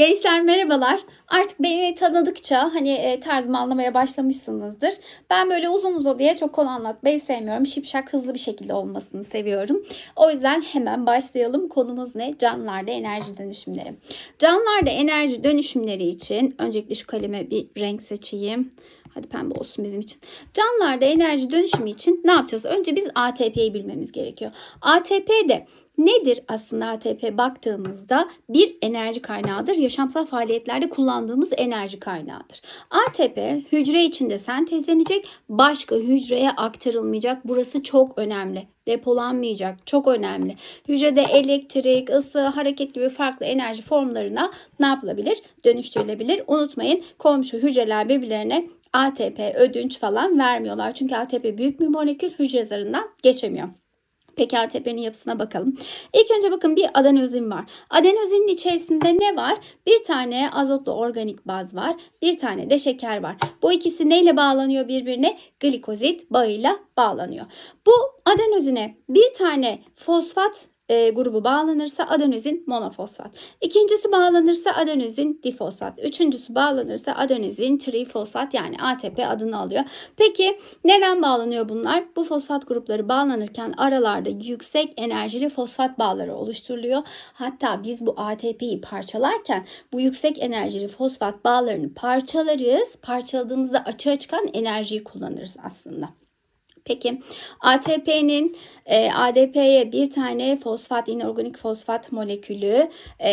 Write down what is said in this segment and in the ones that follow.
Gençler merhabalar. Artık beni tanıdıkça hani e, tarzımı anlamaya başlamışsınızdır. Ben böyle uzun uzadıya çok konu anlatmayı sevmiyorum. Şipşak hızlı bir şekilde olmasını seviyorum. O yüzden hemen başlayalım. Konumuz ne? Canlılarda enerji dönüşümleri. Canlılarda enerji dönüşümleri için öncelikle şu kaleme bir renk seçeyim. Hadi pembe olsun bizim için. Canlılarda enerji dönüşümü için ne yapacağız? Önce biz ATP'yi bilmemiz gerekiyor. ATP de Nedir aslında ATP baktığımızda bir enerji kaynağıdır. Yaşamsal faaliyetlerde kullandığımız enerji kaynağıdır. ATP hücre içinde sentezlenecek, başka hücreye aktarılmayacak. Burası çok önemli. Depolanmayacak. Çok önemli. Hücrede elektrik, ısı, hareket gibi farklı enerji formlarına ne yapılabilir? Dönüştürülebilir. Unutmayın komşu hücreler birbirlerine ATP ödünç falan vermiyorlar. Çünkü ATP büyük bir molekül hücre zarından geçemiyor. Peki ATP'nin yapısına bakalım. İlk önce bakın bir adenozin var. Adenozinin içerisinde ne var? Bir tane azotlu organik baz var. Bir tane de şeker var. Bu ikisi neyle bağlanıyor birbirine? Glikozit bağıyla bağlanıyor. Bu adenozine bir tane fosfat e, grubu bağlanırsa adenozin monofosfat. İkincisi bağlanırsa adenozin difosfat. Üçüncüsü bağlanırsa adenozin trifosfat yani ATP adını alıyor. Peki neden bağlanıyor bunlar? Bu fosfat grupları bağlanırken aralarda yüksek enerjili fosfat bağları oluşturuluyor. Hatta biz bu ATP'yi parçalarken bu yüksek enerjili fosfat bağlarını parçalarız. Parçaladığımızda açığa çıkan enerjiyi kullanırız aslında. Peki ATP'nin e, ADP'ye bir tane fosfat inorganik fosfat molekülü e,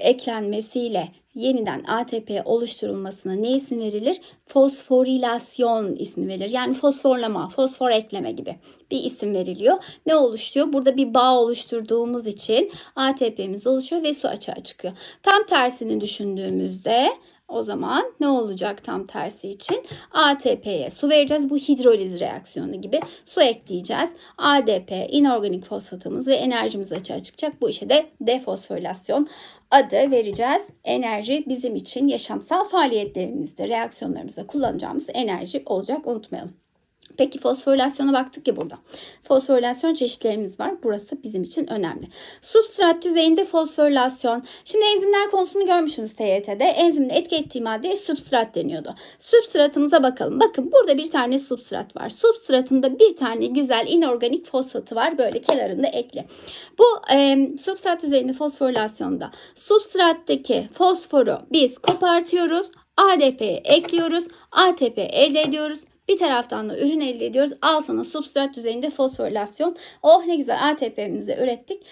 eklenmesiyle yeniden ATP oluşturulmasına ne isim verilir? Fosforilasyon ismi verilir. Yani fosforlama, fosfor ekleme gibi bir isim veriliyor. Ne oluşuyor? Burada bir bağ oluşturduğumuz için ATP'miz oluşuyor ve su açığa çıkıyor. Tam tersini düşündüğümüzde o zaman ne olacak tam tersi için? ATP'ye su vereceğiz. Bu hidroliz reaksiyonu gibi su ekleyeceğiz. ADP, inorganik fosfatımız ve enerjimiz açığa çıkacak. Bu işe de defosforilasyon adı vereceğiz. Enerji bizim için yaşamsal faaliyetlerimizde, reaksiyonlarımızda kullanacağımız enerji olacak. Unutmayalım. Peki fosforilasyona baktık ya burada. Fosforilasyon çeşitlerimiz var. Burası bizim için önemli. Substrat düzeyinde fosforilasyon. Şimdi enzimler konusunu görmüşsünüz TYT'de. Enzimin etki ettiği maddeye substrat deniyordu. Substratımıza bakalım. Bakın burada bir tane substrat var. Substratında bir tane güzel inorganik fosfatı var. Böyle kenarında ekli. Bu e, substrat düzeyinde fosforilasyonda substrattaki fosforu biz kopartıyoruz. ADP'ye ekliyoruz. ATP elde ediyoruz. Bir taraftan da ürün elde ediyoruz. Al sana substrat düzeyinde fosforilasyon. Oh ne güzel ATP'mizi ürettik.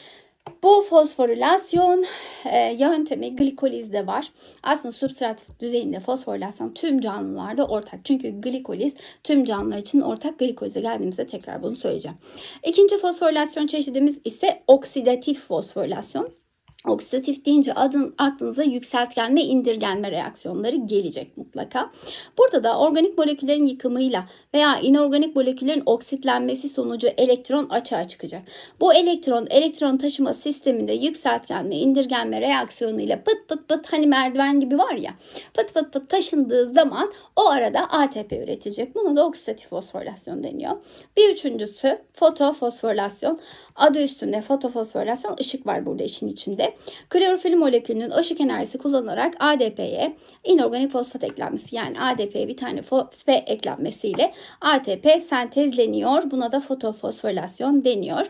Bu fosforilasyon e, yöntemi glikolizde var. Aslında substrat düzeyinde fosforilasyon tüm canlılarda ortak. Çünkü glikoliz tüm canlılar için ortak. Glikolize geldiğimizde tekrar bunu söyleyeceğim. İkinci fosforilasyon çeşidimiz ise oksidatif fosforilasyon. Oksidatif deyince adın aklınıza yükseltgenme indirgenme reaksiyonları gelecek mutlaka. Burada da organik moleküllerin yıkımıyla veya inorganik moleküllerin oksitlenmesi sonucu elektron açığa çıkacak. Bu elektron elektron taşıma sisteminde yükseltgenme indirgenme reaksiyonuyla pıt pıt pıt hani merdiven gibi var ya pıt pıt pıt taşındığı zaman o arada ATP üretilecek. Buna da oksidatif fosforilasyon deniyor. Bir üçüncüsü fotofosforilasyon. Adı üstünde fotofosforilasyon ışık var burada işin içinde. Klorofil molekülünün ışık enerjisi kullanılarak ADP'ye inorganik fosfat eklenmesi yani ADP'ye bir tane F eklenmesiyle ATP sentezleniyor. Buna da fotofosforilasyon deniyor.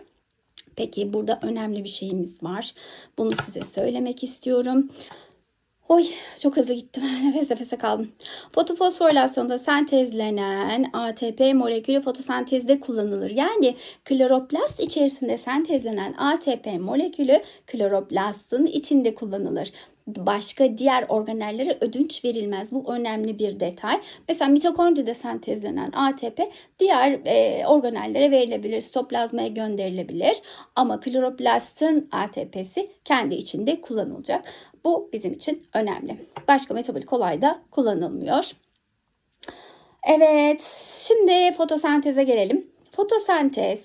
Peki burada önemli bir şeyimiz var. Bunu size söylemek istiyorum. Oy çok hızlı gittim. Nefes nefese kaldım. Fotofosforilasyonda sentezlenen ATP molekülü fotosentezde kullanılır. Yani kloroplast içerisinde sentezlenen ATP molekülü kloroplastın içinde kullanılır başka diğer organellere ödünç verilmez. Bu önemli bir detay. Mesela mitokondride sentezlenen ATP diğer e, organellere verilebilir. Sitoplazmaya gönderilebilir. Ama kloroplastın ATP'si kendi içinde kullanılacak. Bu bizim için önemli. Başka metabolik olayda kullanılmıyor. Evet, şimdi fotosenteze gelelim. Fotosentez.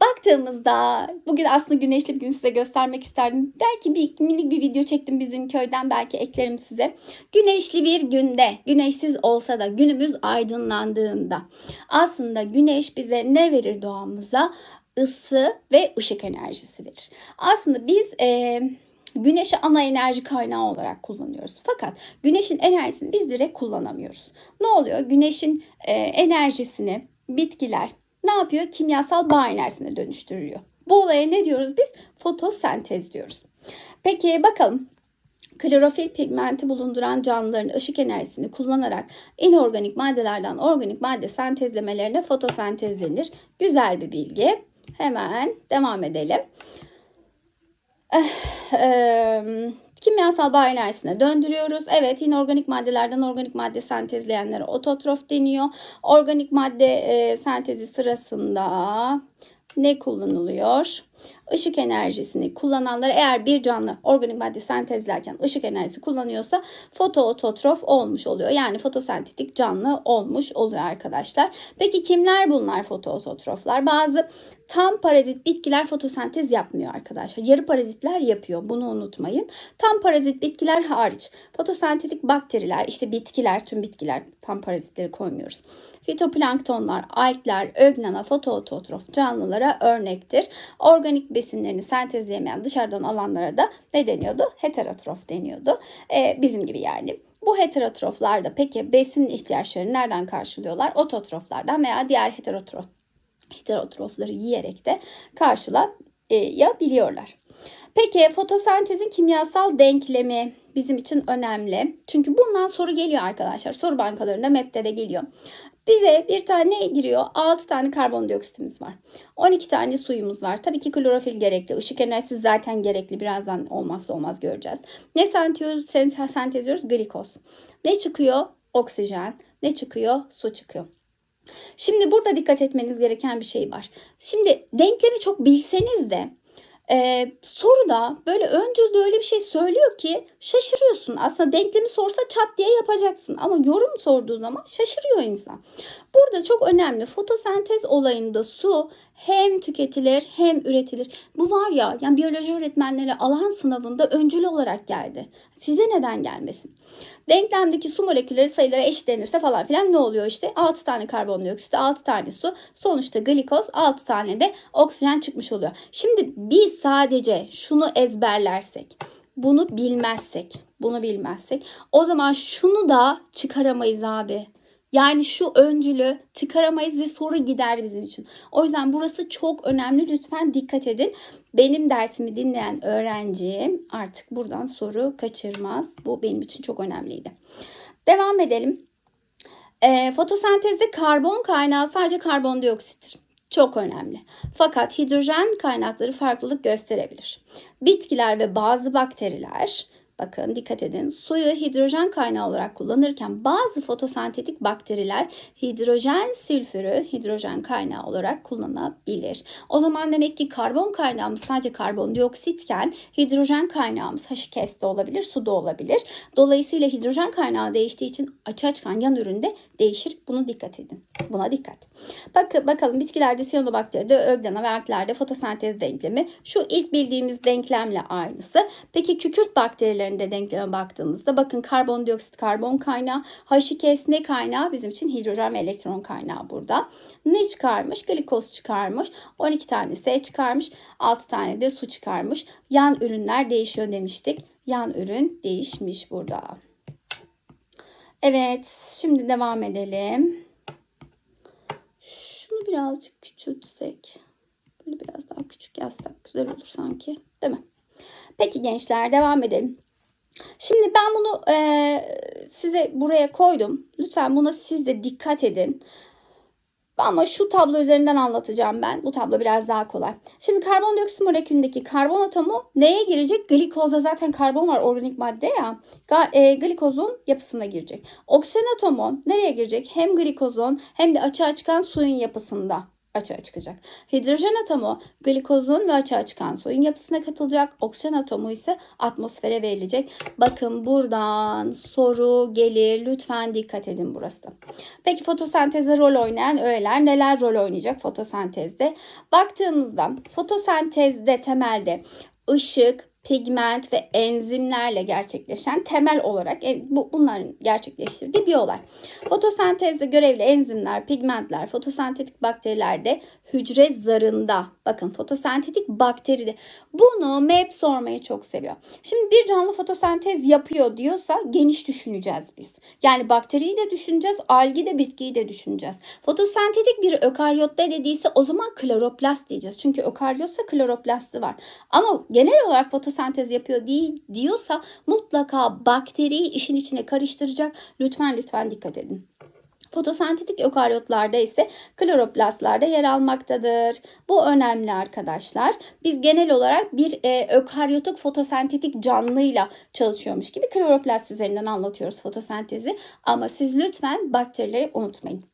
Baktığımızda bugün aslında güneşli bir gün size göstermek isterdim. Belki bir minik bir video çektim bizim köyden belki eklerim size. Güneşli bir günde, güneşsiz olsa da günümüz aydınlandığında aslında güneş bize ne verir doğamıza? Isı ve ışık enerjisi verir. Aslında biz e, Güneşi ana enerji kaynağı olarak kullanıyoruz. Fakat güneşin enerjisini biz direkt kullanamıyoruz. Ne oluyor? Güneşin e, enerjisini bitkiler ne yapıyor? Kimyasal bağ enerjisine dönüştürüyor. Bu olaya ne diyoruz biz? Fotosentez diyoruz. Peki bakalım klorofil pigmenti bulunduran canlıların ışık enerjisini kullanarak inorganik maddelerden organik madde sentezlemelerine fotosentez denir. Güzel bir bilgi. Hemen devam edelim. Eh, kimyasal bağ enerjisine döndürüyoruz. Evet inorganik maddelerden organik madde sentezleyenlere ototrof deniyor. Organik madde e, sentezi sırasında ne kullanılıyor? Işık enerjisini kullananlar eğer bir canlı organik madde sentezlerken ışık enerjisi kullanıyorsa fotoototrof olmuş oluyor. Yani fotosentetik canlı olmuş oluyor arkadaşlar. Peki kimler bunlar fotoototroflar? Bazı tam parazit bitkiler fotosentez yapmıyor arkadaşlar. Yarı parazitler yapıyor. Bunu unutmayın. Tam parazit bitkiler hariç fotosentetik bakteriler, işte bitkiler, tüm bitkiler tam parazitleri koymuyoruz. Fitoplanktonlar, algler, ögnana, fotoototrof canlılara örnektir. Organik besinlerini sentezleyemeyen dışarıdan alanlara da ne deniyordu? Heterotrof deniyordu. Ee, bizim gibi yani. Bu heterotroflar da peki besin ihtiyaçlarını nereden karşılıyorlar? Ototroflardan veya diğer heterotrof, heterotrofları yiyerek de karşılayabiliyorlar. Peki fotosentezin kimyasal denklemi bizim için önemli. Çünkü bundan soru geliyor arkadaşlar. Soru bankalarında MEP'te de geliyor. Bize bir tane ne giriyor? 6 tane karbondioksitimiz var. 12 tane suyumuz var. Tabii ki klorofil gerekli. Işık enerjisi zaten gerekli. Birazdan olmazsa olmaz göreceğiz. Ne sentez, sentezliyoruz? Glikoz. Ne çıkıyor? Oksijen. Ne çıkıyor? Su çıkıyor. Şimdi burada dikkat etmeniz gereken bir şey var. Şimdi denklemi çok bilseniz de ee, soruda böyle öncülde öyle bir şey söylüyor ki şaşırıyorsun. Aslında denklemi sorsa çat diye yapacaksın ama yorum sorduğu zaman şaşırıyor insan. Burada çok önemli fotosentez olayında su hem tüketilir hem üretilir. Bu var ya yani biyoloji öğretmenleri alan sınavında öncül olarak geldi. Size neden gelmesin? Denklemdeki su molekülleri sayılara eşitlenirse falan filan ne oluyor işte? 6 tane karbondioksit, 6 tane su, sonuçta glikoz, 6 tane de oksijen çıkmış oluyor. Şimdi biz sadece şunu ezberlersek, bunu bilmezsek, bunu bilmezsek o zaman şunu da çıkaramayız abi. Yani şu öncülü çıkaramayız ve soru gider bizim için. O yüzden burası çok önemli. Lütfen dikkat edin. Benim dersimi dinleyen öğrencim artık buradan soru kaçırmaz. Bu benim için çok önemliydi. Devam edelim. E, fotosentezde karbon kaynağı sadece karbondioksittir. Çok önemli. Fakat hidrojen kaynakları farklılık gösterebilir. Bitkiler ve bazı bakteriler Bakın dikkat edin. Suyu hidrojen kaynağı olarak kullanırken bazı fotosentetik bakteriler hidrojen sülfürü hidrojen kaynağı olarak kullanabilir. O zaman demek ki karbon kaynağımız sadece karbondioksitken hidrojen kaynağımız H2S de olabilir, su da olabilir. Dolayısıyla hidrojen kaynağı değiştiği için açığa çıkan yan üründe değişir. Bunu dikkat edin. Buna dikkat. Bakın bakalım bitkilerde siyanobakteride, öglana ve arklerde fotosentez denklemi şu ilk bildiğimiz denklemle aynısı. Peki kükürt bakterileri bakterilerinde denkleme baktığımızda bakın karbondioksit karbon kaynağı, H2S ne kaynağı? Bizim için hidrojen ve elektron kaynağı burada. Ne çıkarmış? Glikoz çıkarmış. 12 tane S çıkarmış. 6 tane de su çıkarmış. Yan ürünler değişiyor demiştik. Yan ürün değişmiş burada. Evet, şimdi devam edelim. Şunu birazcık küçültsek. Böyle biraz daha küçük yazsak güzel olur sanki. Değil mi? Peki gençler devam edelim. Şimdi ben bunu e, size buraya koydum. Lütfen buna siz de dikkat edin. Ama şu tablo üzerinden anlatacağım ben. Bu tablo biraz daha kolay. Şimdi karbondioksit molekülündeki karbon atomu neye girecek? Glikozda zaten karbon var organik madde ya. Glikozun yapısına girecek. Oksijen atomu nereye girecek? Hem glikozun hem de açığa çıkan suyun yapısında açığa çıkacak. Hidrojen atomu glikozun ve açığa çıkan suyun yapısına katılacak. Oksijen atomu ise atmosfere verilecek. Bakın buradan soru gelir. Lütfen dikkat edin burası. Peki fotosentezde rol oynayan öğeler neler rol oynayacak fotosentezde? Baktığımızda fotosentezde temelde ışık, pigment ve enzimlerle gerçekleşen temel olarak bu bunların gerçekleştirdiği bir olay. Fotosentezde görevli enzimler, pigmentler, fotosentetik bakterilerde hücre zarında. Bakın fotosentetik bakteride. Bunu MEP sormayı çok seviyor. Şimdi bir canlı fotosentez yapıyor diyorsa geniş düşüneceğiz biz. Yani bakteriyi de düşüneceğiz, algi de bitkiyi de düşüneceğiz. Fotosentetik bir ökaryotta dediyse o zaman kloroplast diyeceğiz. Çünkü ökaryotsa kloroplasti var. Ama genel olarak fotosentez yapıyor değil diyorsa mutlaka bakteriyi işin içine karıştıracak. Lütfen lütfen dikkat edin. Fotosentetik ökaryotlarda ise kloroplastlarda yer almaktadır. Bu önemli arkadaşlar. Biz genel olarak bir e, ökaryotik fotosentetik canlıyla çalışıyormuş gibi kloroplast üzerinden anlatıyoruz fotosentezi. Ama siz lütfen bakterileri unutmayın.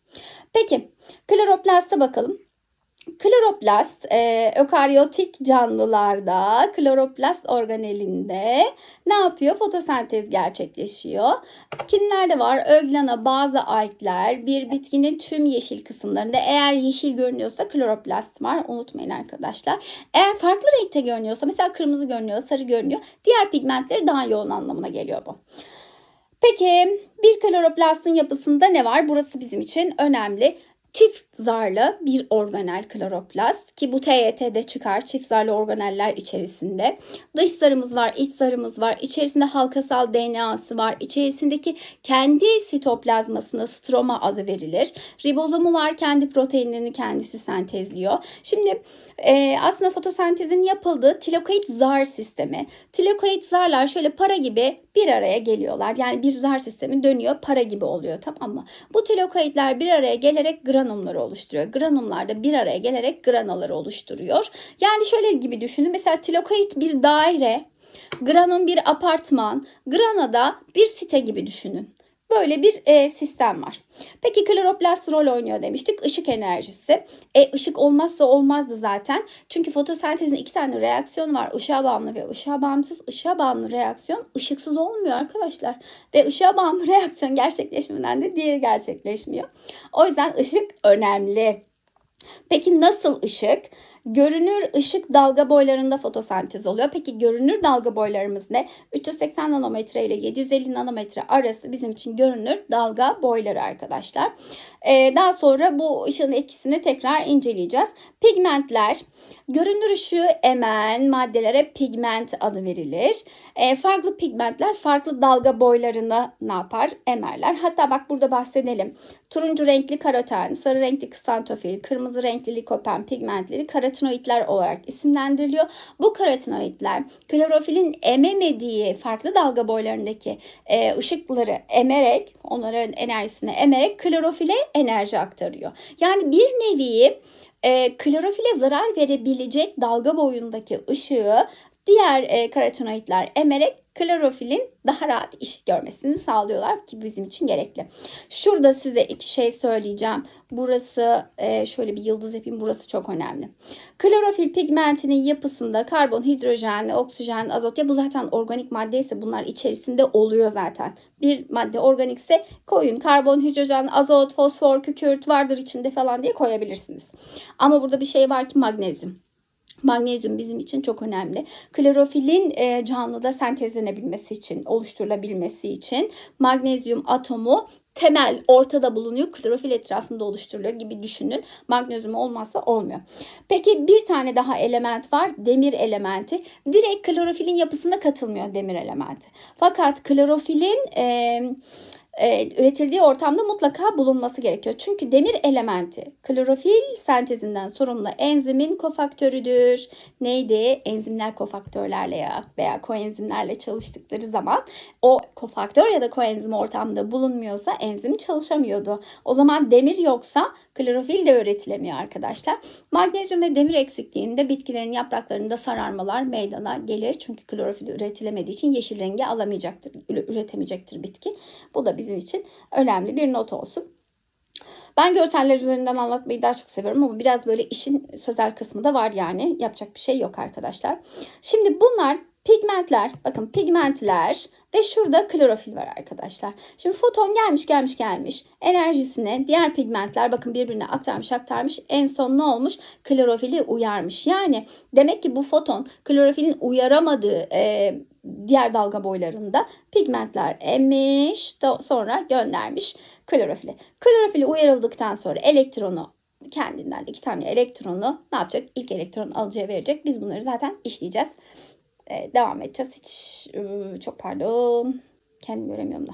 Peki kloroplasta bakalım. Kloroplast e, ökaryotik canlılarda kloroplast organelinde ne yapıyor? Fotosentez gerçekleşiyor. Kimlerde var? Öglana, bazı algler, bir bitkinin tüm yeşil kısımlarında eğer yeşil görünüyorsa kloroplast var. Unutmayın arkadaşlar. Eğer farklı renkte görünüyorsa mesela kırmızı görünüyor, sarı görünüyor. Diğer pigmentleri daha yoğun anlamına geliyor bu. Peki bir kloroplastın yapısında ne var? Burası bizim için önemli. Çift zarlı bir organel kloroplast ki bu TYT'de çıkar çift zarlı organeller içerisinde. Dış zarımız var, iç zarımız var. İçerisinde halkasal DNA'sı var. İçerisindeki kendi sitoplazmasına stroma adı verilir. Ribozomu var, kendi proteinlerini kendisi sentezliyor. Şimdi e, aslında fotosentezin yapıldığı tilokoid zar sistemi. Tilokoid zarlar şöyle para gibi bir araya geliyorlar. Yani bir zar sistemi dönüyor, para gibi oluyor tamam mı? Bu tilokoidler bir araya gelerek granumları oluşturuyor. Granumlar da bir araya gelerek granaları oluşturuyor. Yani şöyle gibi düşünün. Mesela tilokoid bir daire, granum bir apartman, granada bir site gibi düşünün. Böyle bir e, sistem var. Peki kloroplast rol oynuyor demiştik. Işık enerjisi. E, ışık olmazsa olmazdı zaten. Çünkü fotosentezin iki tane reaksiyonu var. Işığa bağımlı ve ışığa bağımsız. Işığa bağımlı reaksiyon ışıksız olmuyor arkadaşlar. Ve ışığa bağımlı reaksiyon gerçekleşmeden de diğeri gerçekleşmiyor. O yüzden ışık önemli. Peki nasıl ışık? Görünür ışık dalga boylarında fotosentez oluyor. Peki görünür dalga boylarımız ne? 380 nanometre ile 750 nanometre arası bizim için görünür dalga boyları arkadaşlar. Ee, daha sonra bu ışığın etkisini tekrar inceleyeceğiz. Pigmentler görünür ışığı emen maddelere pigment adı verilir. Ee, farklı pigmentler farklı dalga boylarını ne yapar? Emerler. Hatta bak burada bahsedelim. Turuncu renkli karoten, sarı renkli kstantofil, kırmızı renkli likopen pigmentleri karotenoidler olarak isimlendiriliyor. Bu karotenoidler klorofilin ememediği farklı dalga boylarındaki e, ışıkları emerek, onların enerjisini emerek klorofile enerji aktarıyor. Yani bir nevi e, klorofile zarar verebilecek dalga boyundaki ışığı diğer e, karotenoidler emerek klorofilin daha rahat iş görmesini sağlıyorlar ki bizim için gerekli. Şurada size iki şey söyleyeceğim. Burası e, şöyle bir yıldız yapayım. Burası çok önemli. Klorofil pigmentinin yapısında karbon, hidrojen, oksijen, azot ya bu zaten organik madde ise bunlar içerisinde oluyor zaten. Bir madde organikse koyun. Karbon, hidrojen, azot, fosfor, kükürt vardır içinde falan diye koyabilirsiniz. Ama burada bir şey var ki magnezyum. Magnezyum bizim için çok önemli. Klorofilin e, canlıda sentezlenebilmesi için, oluşturulabilmesi için magnezyum atomu temel ortada bulunuyor. Klorofil etrafında oluşturuluyor gibi düşünün. Magnezyum olmazsa olmuyor. Peki bir tane daha element var. Demir elementi. Direkt klorofilin yapısına katılmıyor demir elementi. Fakat klorofilin e, e, üretildiği ortamda mutlaka bulunması gerekiyor. Çünkü demir elementi klorofil sentezinden sorumlu enzimin kofaktörüdür. Neydi? Enzimler kofaktörlerle veya koenzimlerle çalıştıkları zaman o kofaktör ya da koenzim ortamda bulunmuyorsa enzim çalışamıyordu. O zaman demir yoksa klorofil de üretilemiyor arkadaşlar. Magnezyum ve demir eksikliğinde bitkilerin yapraklarında sararmalar meydana gelir. Çünkü klorofil üretilemediği için yeşil rengi alamayacaktır, üretemeyecektir bitki. Bu da bizim için önemli bir not olsun. Ben görseller üzerinden anlatmayı daha çok seviyorum ama biraz böyle işin sözel kısmı da var yani. Yapacak bir şey yok arkadaşlar. Şimdi bunlar pigmentler, bakın pigmentler ve şurada klorofil var arkadaşlar. Şimdi foton gelmiş gelmiş gelmiş. Enerjisini diğer pigmentler bakın birbirine aktarmış aktarmış. En son ne olmuş? Klorofili uyarmış. Yani demek ki bu foton klorofilin uyaramadığı e, diğer dalga boylarında pigmentler emmiş sonra göndermiş klorofili. Klorofili uyarıldıktan sonra elektronu kendinden iki tane elektronu ne yapacak? İlk elektron alıcıya verecek. Biz bunları zaten işleyeceğiz. Ee, devam edeceğiz. Hiç ıı, çok pardon. Kendim göremiyorum da.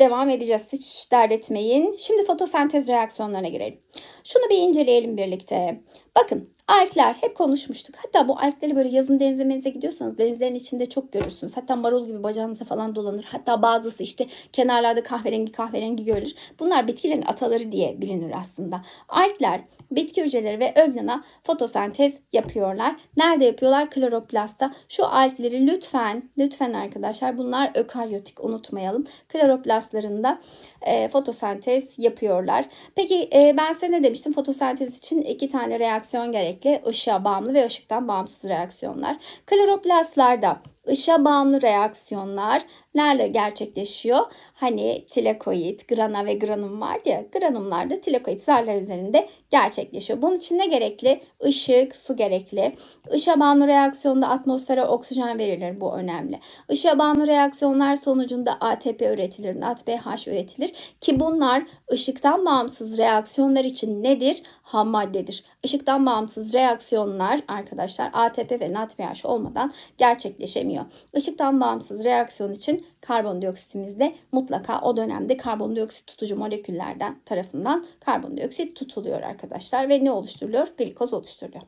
Devam edeceğiz. Hiç dert etmeyin. Şimdi fotosentez reaksiyonlarına girelim. Şunu bir inceleyelim birlikte. Bakın alkler hep konuşmuştuk. Hatta bu alkleri böyle yazın denize menize gidiyorsanız denizlerin içinde çok görürsünüz. Hatta marul gibi bacağınıza falan dolanır. Hatta bazısı işte kenarlarda kahverengi kahverengi görülür. Bunlar bitkilerin ataları diye bilinir aslında. Alkler bitki hücreleri ve öglana fotosentez yapıyorlar. Nerede yapıyorlar? Kloroplastta. Şu alkleri lütfen, lütfen arkadaşlar bunlar ökaryotik unutmayalım. Kloroplastlarında e, fotosentez yapıyorlar. Peki e, ben size ne demiştim? Fotosentez için iki tane reaksiyon gerekli. Işığa bağımlı ve ışıktan bağımsız reaksiyonlar. Kloroplastlarda ışığa bağımlı reaksiyonlar nerede gerçekleşiyor? Hani tilakoid, grana ve granum var ya. Granumlarda tilakoid zarlar üzerinde gerçekleşiyor. Bunun için ne gerekli? Işık, su gerekli. Işığa bağımlı reaksiyonda atmosfere oksijen verilir. Bu önemli. Işığa bağımlı reaksiyonlar sonucunda ATP üretilir, NADPH üretilir ki bunlar ışıktan bağımsız reaksiyonlar için nedir? Ham maddedir. Işıktan bağımsız reaksiyonlar arkadaşlar ATP ve NADPH olmadan gerçekleşemiyor. Işıktan bağımsız reaksiyon için karbondioksit de mutlaka o dönemde karbondioksit tutucu moleküllerden tarafından karbondioksit tutuluyor arkadaşlar ve ne oluşturuluyor? Glikoz oluşturuluyor.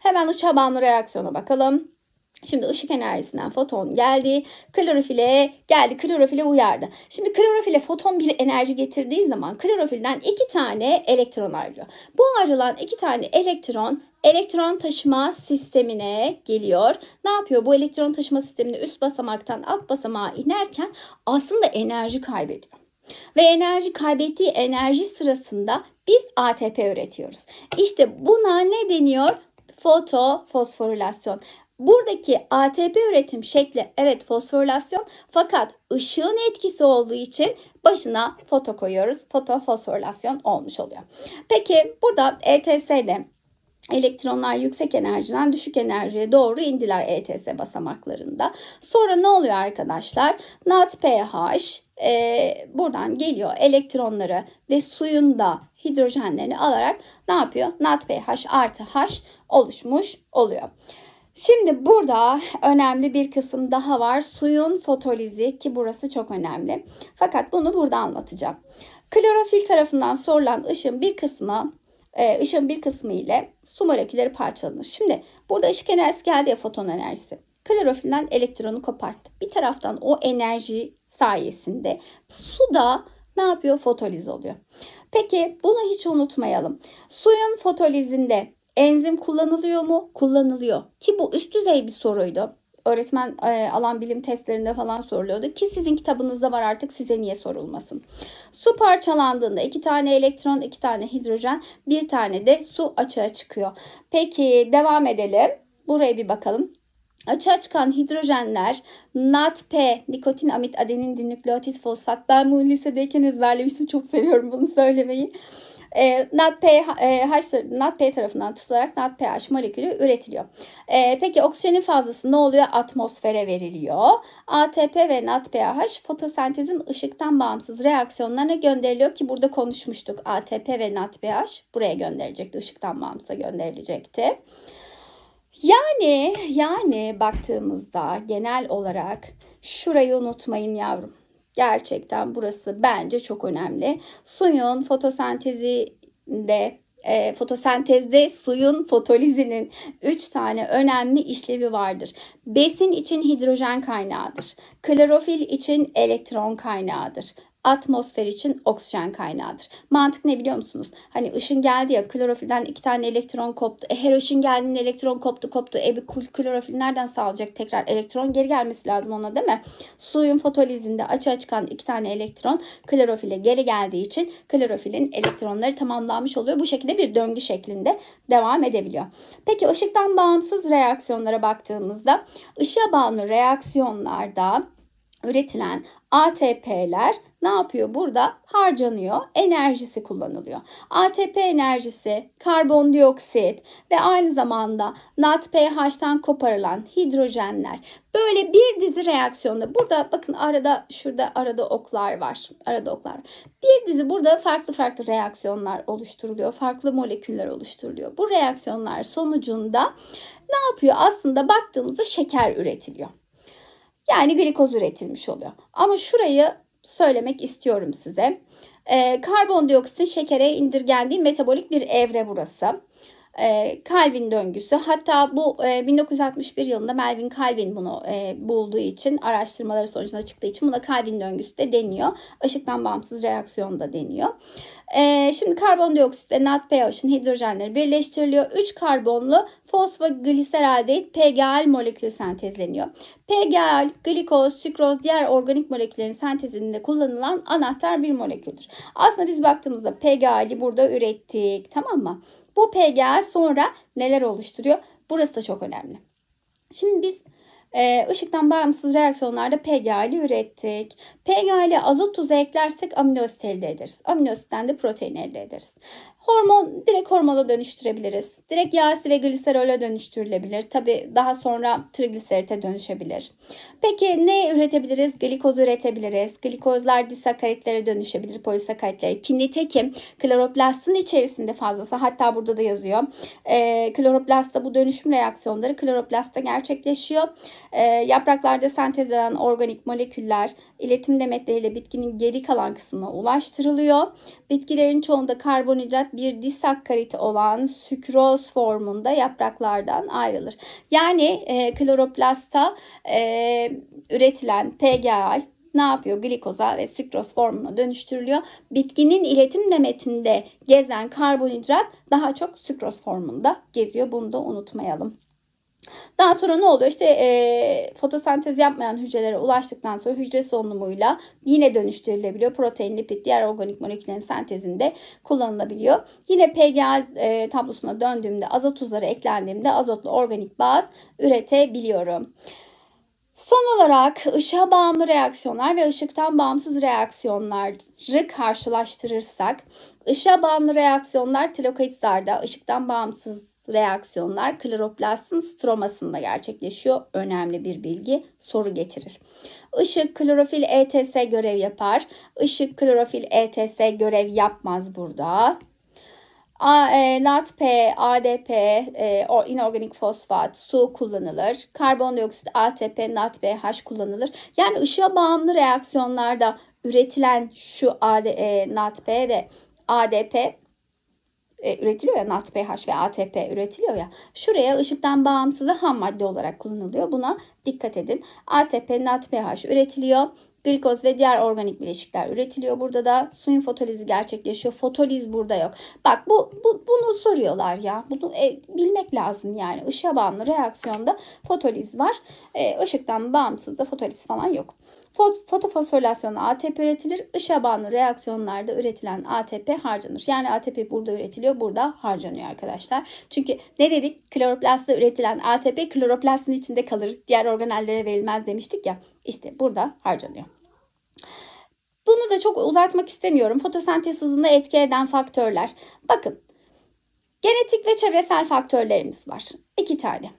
Hemen ışığa bağımlı reaksiyona bakalım. Şimdi ışık enerjisinden foton geldi. Klorofile geldi. Klorofile uyardı. Şimdi klorofile foton bir enerji getirdiği zaman klorofilden iki tane elektron ayrılıyor. Bu ayrılan iki tane elektron elektron taşıma sistemine geliyor. Ne yapıyor? Bu elektron taşıma sistemine üst basamaktan alt basamağa inerken aslında enerji kaybediyor. Ve enerji kaybettiği enerji sırasında biz ATP üretiyoruz. İşte buna ne deniyor? Fotofosforilasyon. Buradaki ATP üretim şekli evet fosforilasyon fakat ışığın etkisi olduğu için başına foto koyuyoruz. Fotofosforilasyon olmuş oluyor. Peki burada ETS'de elektronlar yüksek enerjiden düşük enerjiye doğru indiler ETS basamaklarında. Sonra ne oluyor arkadaşlar? NADPH e, buradan geliyor elektronları ve suyun da hidrojenlerini alarak ne yapıyor? NADPH artı H oluşmuş oluyor. Şimdi burada önemli bir kısım daha var. Suyun fotolizi ki burası çok önemli. Fakat bunu burada anlatacağım. Klorofil tarafından sorulan ışın bir kısmı e, ışın bir kısmı ile su molekülleri parçalanır. Şimdi burada ışık enerjisi geldi ya foton enerjisi. Klorofilden elektronu koparttı. Bir taraftan o enerji sayesinde su da ne yapıyor? Fotoliz oluyor. Peki bunu hiç unutmayalım. Suyun fotolizinde Enzim kullanılıyor mu? Kullanılıyor. Ki bu üst düzey bir soruydu. Öğretmen e, alan bilim testlerinde falan soruluyordu. Ki sizin kitabınızda var artık size niye sorulmasın. Su parçalandığında iki tane elektron, iki tane hidrojen, bir tane de su açığa çıkıyor. Peki devam edelim. Buraya bir bakalım. Açığa çıkan hidrojenler NADP, nikotin amit adenin dinükleotit fosfat. Ben bunu lisedeyken ezberlemiştim. Çok seviyorum bunu söylemeyi. E, NADPH, e, tarafından tutularak NADPH molekülü üretiliyor. E, peki oksijenin fazlası ne oluyor? Atmosfere veriliyor. ATP ve NADPH fotosentezin ışıktan bağımsız reaksiyonlarına gönderiliyor ki burada konuşmuştuk. ATP ve NADPH buraya gönderilecekti. Işıktan bağımsıza gönderilecekti. Yani yani baktığımızda genel olarak şurayı unutmayın yavrum. Gerçekten burası bence çok önemli. Suyun fotosentezinde e, fotosentezde suyun fotolizinin 3 tane önemli işlevi vardır. Besin için hidrojen kaynağıdır. Klorofil için elektron kaynağıdır atmosfer için oksijen kaynağıdır. Mantık ne biliyor musunuz? Hani ışın geldi ya klorofilden iki tane elektron koptu. E, her ışın geldiğinde elektron koptu koptu. E bir klorofil nereden sağlayacak tekrar elektron geri gelmesi lazım ona değil mi? Suyun fotolizinde açığa çıkan iki tane elektron klorofile geri geldiği için klorofilin elektronları tamamlanmış oluyor. Bu şekilde bir döngü şeklinde devam edebiliyor. Peki ışıktan bağımsız reaksiyonlara baktığımızda ışığa bağımlı reaksiyonlarda üretilen ATP'ler ne yapıyor? Burada harcanıyor. Enerjisi kullanılıyor. ATP enerjisi, karbondioksit ve aynı zamanda NADPH'tan koparılan hidrojenler. Böyle bir dizi reaksiyonda burada bakın arada şurada arada oklar var. Arada oklar. Bir dizi burada farklı farklı reaksiyonlar oluşturuluyor. Farklı moleküller oluşturuluyor. Bu reaksiyonlar sonucunda ne yapıyor? Aslında baktığımızda şeker üretiliyor. Yani glikoz üretilmiş oluyor. Ama şurayı söylemek istiyorum size. Ee, karbondioksitin şekere indirgendiği metabolik bir evre burası. Ee, Calvin döngüsü. Hatta bu e, 1961 yılında Melvin Calvin bunu e, bulduğu için araştırmaları sonucunda çıktığı için buna Calvin döngüsü de deniyor. Işıktan bağımsız reaksiyon da deniyor. Ee, şimdi karbondioksit ve NADPH'ın hidrojenleri birleştiriliyor. 3 karbonlu fosfogliseraldehit PGL molekülü sentezleniyor. PGL, glikoz, sükroz, diğer organik moleküllerin sentezinde kullanılan anahtar bir moleküldür. Aslında biz baktığımızda PGL'i burada ürettik. Tamam mı? Bu PGL sonra neler oluşturuyor? Burası da çok önemli. Şimdi biz e, ışıktan bağımsız reaksiyonlarda PGL'i ürettik. PGL'e azot tuzu eklersek amino asit elde ederiz. Amino asitten de protein elde ederiz. Hormon direkt hormona dönüştürebiliriz. Direkt yağ ve gliserole dönüştürülebilir. Tabi daha sonra trigliserite dönüşebilir. Peki ne üretebiliriz? Glikoz üretebiliriz. Glikozlar disakaritlere dönüşebilir, polisakaritlere. Ki nitekim kloroplastın içerisinde fazlası hatta burada da yazıyor. E, kloroplastta bu dönüşüm reaksiyonları kloroplastta gerçekleşiyor. E, yapraklarda sentezlenen organik moleküller iletim demetleriyle bitkinin geri kalan kısmına ulaştırılıyor. Bitkilerin çoğunda karbonhidrat bir disakkarit olan sükroz formunda yapraklardan ayrılır. Yani e, kloroplastta e, üretilen PGL ne yapıyor? Glikoza ve sükroz formuna dönüştürülüyor. Bitkinin iletim demetinde gezen karbonhidrat daha çok sükroz formunda geziyor. Bunu da unutmayalım. Daha sonra ne oluyor? İşte e, fotosentez yapmayan hücrelere ulaştıktan sonra hücre solunumuyla yine dönüştürülebiliyor. Protein, lipid, diğer organik moleküllerin sentezinde kullanılabiliyor. Yine PGL e, tablosuna döndüğümde azot tuzları eklendiğimde azotlu organik baz üretebiliyorum. Son olarak ışığa bağımlı reaksiyonlar ve ışıktan bağımsız reaksiyonları karşılaştırırsak, ışığa bağımlı reaksiyonlar tilokoidlarda, ışıktan bağımsız reaksiyonlar kloroplastın stromasında gerçekleşiyor. Önemli bir bilgi soru getirir. Işık klorofil ETS görev yapar. Işık klorofil ETS görev yapmaz burada. A, e, NADP, ADP, e, inorganik fosfat, su kullanılır. Karbondioksit, ATP, NADPH kullanılır. Yani ışığa bağımlı reaksiyonlarda üretilen şu AD, e, NADP ve ADP e, üretiliyor ya NADPH ve ATP üretiliyor ya. Şuraya ışıktan bağımsız ham madde olarak kullanılıyor. Buna dikkat edin. ATP, NADPH üretiliyor. Glikoz ve diğer organik bileşikler üretiliyor. Burada da suyun fotolizi gerçekleşiyor. Fotoliz burada yok. Bak bu, bu bunu soruyorlar ya. Bunu e, bilmek lazım yani. Işığa bağımlı reaksiyonda fotoliz var. E, ışıktan bağımsız da fotoliz falan yok. Fotofosforilasyonla ATP üretilir. Işığa bağımlı reaksiyonlarda üretilen ATP harcanır. Yani ATP burada üretiliyor, burada harcanıyor arkadaşlar. Çünkü ne dedik? Kloroplastta üretilen ATP kloroplastın içinde kalır. Diğer organellere verilmez demiştik ya. İşte burada harcanıyor. Bunu da çok uzatmak istemiyorum. Fotosentez hızında etki eden faktörler. Bakın genetik ve çevresel faktörlerimiz var. İki tane.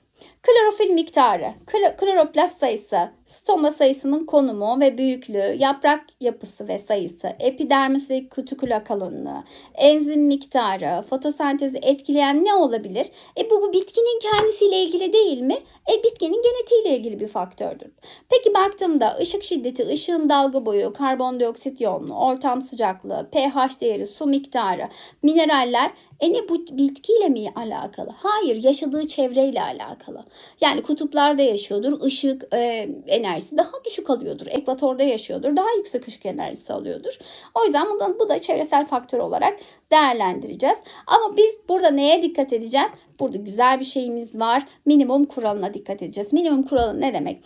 Klorofil miktarı, kloroplast sayısı, stoma sayısının konumu ve büyüklüğü, yaprak yapısı ve sayısı, epidermis ve kutikula kalınlığı, enzim miktarı, fotosentezi etkileyen ne olabilir? E bu, bu bitkinin kendisiyle ilgili değil mi? E bitkinin genetiğiyle ilgili bir faktördür. Peki baktığımda ışık şiddeti, ışığın dalga boyu, karbondioksit yoğunluğu, ortam sıcaklığı, pH değeri, su miktarı, mineraller e ne bu bitkiyle mi alakalı? Hayır, yaşadığı çevreyle alakalı. Yani kutuplarda yaşıyordur, ışık e, enerjisi daha düşük alıyordur. Ekvatorda yaşıyordur, daha yüksek ışık enerjisi alıyordur. O yüzden bundan, bu da çevresel faktör olarak değerlendireceğiz. Ama biz burada neye dikkat edeceğiz? Burada güzel bir şeyimiz var. Minimum kuralına dikkat edeceğiz. Minimum kuralı ne demek?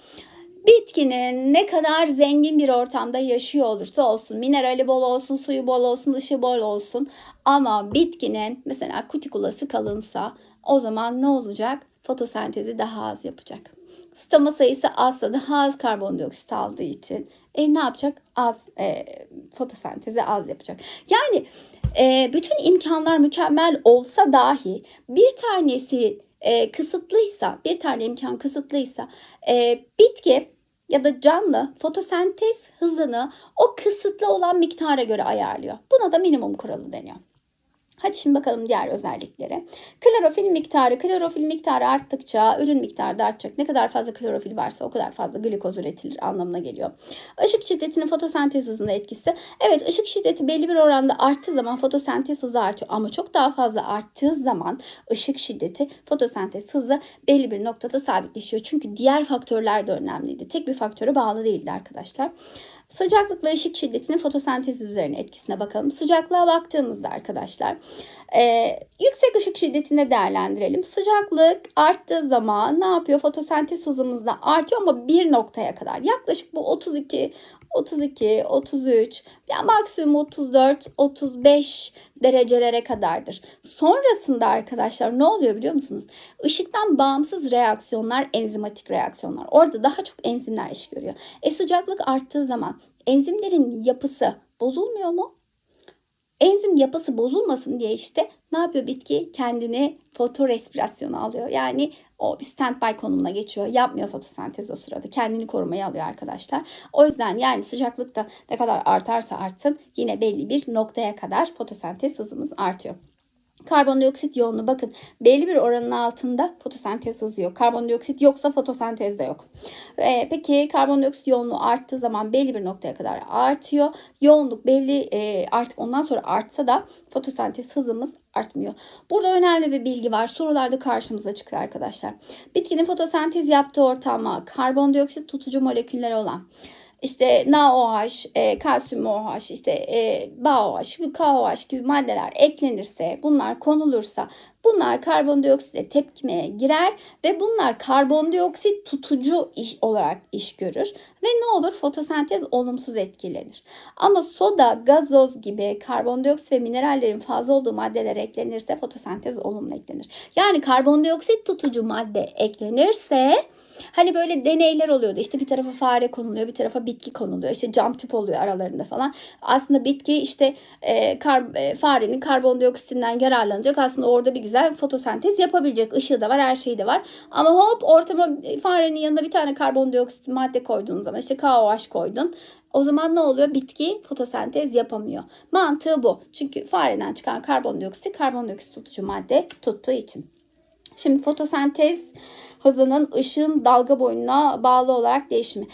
Bitkinin ne kadar zengin bir ortamda yaşıyor olursa olsun, minerali bol olsun, suyu bol olsun, dışı bol olsun ama bitkinin mesela kutikulası kalınsa o zaman ne olacak? Fotosentezi daha az yapacak. Stoma sayısı azsa daha az karbondioksit aldığı için e, ne yapacak? Az e, fotosentezi az yapacak. Yani e, bütün imkanlar mükemmel olsa dahi bir tanesi e, kısıtlıysa, bir tane imkan kısıtlıysa e, bitki ya da canlı fotosentez hızını o kısıtlı olan miktara göre ayarlıyor. Buna da minimum kuralı deniyor. Hadi şimdi bakalım diğer özelliklere. Klorofil miktarı. Klorofil miktarı arttıkça ürün miktarı da artacak. Ne kadar fazla klorofil varsa o kadar fazla glikoz üretilir anlamına geliyor. Işık şiddetinin fotosentez hızında etkisi. Evet ışık şiddeti belli bir oranda arttığı zaman fotosentez hızı artıyor. Ama çok daha fazla arttığı zaman ışık şiddeti fotosentez hızı belli bir noktada sabitleşiyor. Çünkü diğer faktörler de önemliydi. Tek bir faktöre bağlı değildi arkadaşlar. Sıcaklık ve ışık şiddetinin fotosentez üzerine etkisine bakalım. Sıcaklığa baktığımızda arkadaşlar e, yüksek ışık şiddetine değerlendirelim. Sıcaklık arttığı zaman ne yapıyor? Fotosentez hızımız da artıyor ama bir noktaya kadar. Yaklaşık bu 32, 32, 33, yani maksimum 34, 35 derecelere kadardır. Sonrasında arkadaşlar ne oluyor biliyor musunuz? Işıktan bağımsız reaksiyonlar enzimatik reaksiyonlar. Orada daha çok enzimler iş görüyor. E sıcaklık arttığı zaman enzimlerin yapısı bozulmuyor mu? Enzim yapısı bozulmasın diye işte ne yapıyor bitki? Kendini fotorespirasyona alıyor. Yani o standby konumuna geçiyor. Yapmıyor fotosentez o sırada. Kendini korumaya alıyor arkadaşlar. O yüzden yani sıcaklıkta ne kadar artarsa artsın yine belli bir noktaya kadar fotosentez hızımız artıyor. Karbondioksit yoğunluğu bakın belli bir oranın altında fotosentez hızı yok. Karbondioksit yoksa fotosentez de yok. Ee, peki karbondioksit yoğunluğu arttığı zaman belli bir noktaya kadar artıyor. Yoğunluk belli e, artık ondan sonra artsa da fotosentez hızımız artmıyor. Burada önemli bir bilgi var. Sorularda karşımıza çıkıyor arkadaşlar. Bitkinin fotosentez yaptığı ortama karbondioksit tutucu molekülleri olan işte NaOH, e, kalsiyum OH, işte e, BaOH, KOH gibi maddeler eklenirse, bunlar konulursa bunlar karbondioksitle tepkimeye girer ve bunlar karbondioksit tutucu iş olarak iş görür ve ne olur fotosentez olumsuz etkilenir. Ama soda, gazoz gibi karbondioksit ve minerallerin fazla olduğu maddeler eklenirse fotosentez olumlu eklenir. Yani karbondioksit tutucu madde eklenirse Hani böyle deneyler oluyordu. İşte bir tarafa fare konuluyor, bir tarafa bitki konuluyor. İşte cam tüp oluyor aralarında falan. Aslında bitki işte e, kar, e, farenin karbondioksitinden yararlanacak. Aslında orada bir güzel fotosentez yapabilecek. Işığı da var, her şeyi de var. Ama hop ortama farenin yanına bir tane karbondioksit madde koyduğun zaman işte KOH koydun. O zaman ne oluyor? Bitki fotosentez yapamıyor. Mantığı bu. Çünkü fareden çıkan karbondioksit karbondioksit tutucu madde tuttuğu için. Şimdi fotosentez hızının ışığın dalga boyuna bağlı olarak değişimi.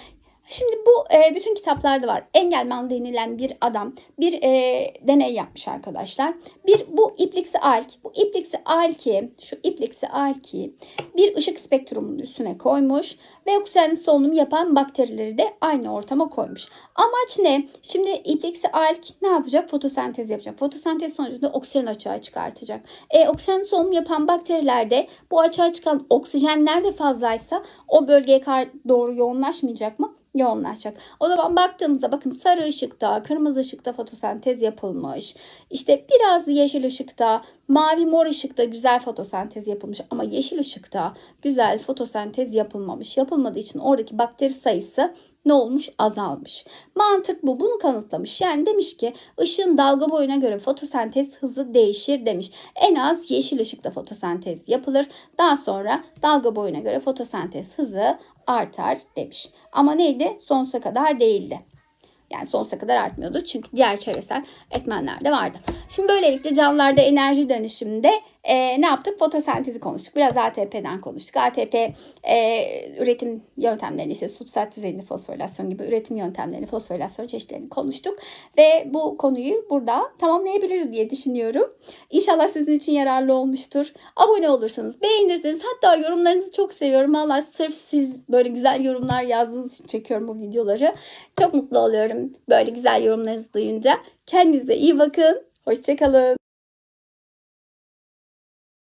Şimdi bu e, bütün kitaplarda var. Engelman denilen bir adam bir e, deney yapmış arkadaşlar. Bir bu ipliksi alk, bu ipliksi alki, şu ipliksi alki bir ışık spektrumunun üstüne koymuş ve oksijenli solunum yapan bakterileri de aynı ortama koymuş. Amaç ne? Şimdi ipliksi alk ne yapacak? Fotosentez yapacak. Fotosentez sonucunda oksijen açığa çıkartacak. E, oksijenli solunum yapan bakterilerde bu açığa çıkan oksijen nerede fazlaysa o bölgeye doğru yoğunlaşmayacak mı? Yoğunlaşacak. O zaman baktığımızda bakın sarı ışıkta, kırmızı ışıkta fotosentez yapılmış. İşte biraz yeşil ışıkta, mavi mor ışıkta güzel fotosentez yapılmış ama yeşil ışıkta güzel fotosentez yapılmamış. Yapılmadığı için oradaki bakteri sayısı ne olmuş? Azalmış. Mantık bu. Bunu kanıtlamış. Yani demiş ki ışığın dalga boyuna göre fotosentez hızı değişir demiş. En az yeşil ışıkta fotosentez yapılır. Daha sonra dalga boyuna göre fotosentez hızı artar demiş. Ama neydi? Sonsuza kadar değildi. Yani sonsuza kadar artmıyordu. Çünkü diğer çevresel etmenler de vardı. Şimdi böylelikle canlılarda enerji dönüşümünde e, ne yaptık? Fotosentezi konuştuk. Biraz ATP'den konuştuk. ATP e, üretim yöntemlerini işte substrat düzeyinde fosforilasyon gibi üretim yöntemlerini, fosforilasyon çeşitlerini konuştuk. Ve bu konuyu burada tamamlayabiliriz diye düşünüyorum. İnşallah sizin için yararlı olmuştur. Abone olursanız, beğenirseniz hatta yorumlarınızı çok seviyorum. Allah sırf siz böyle güzel yorumlar yazdığınız için çekiyorum bu videoları. Çok mutlu oluyorum böyle güzel yorumlarınızı duyunca. Kendinize iyi bakın. Hoşçakalın.